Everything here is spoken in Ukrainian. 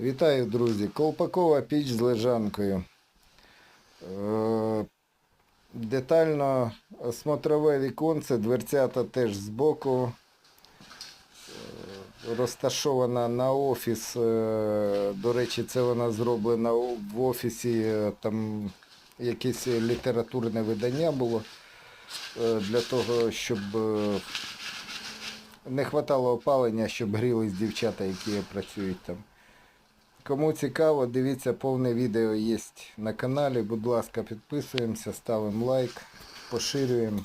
Вітаю, друзі! Колпакова піч з лежанкою. Е, Детально смотрове віконце, дверцята теж збоку. Е, Розташована на офіс. е, До речі, це вона зроблена в офісі. Там якесь літературне видання було для того, щоб не хватало опалення, щоб грілись дівчата, які працюють там. Кому цікаво, дивіться повне відео є на каналі. Будь ласка, підписуємося, ставимо лайк, поширюємо.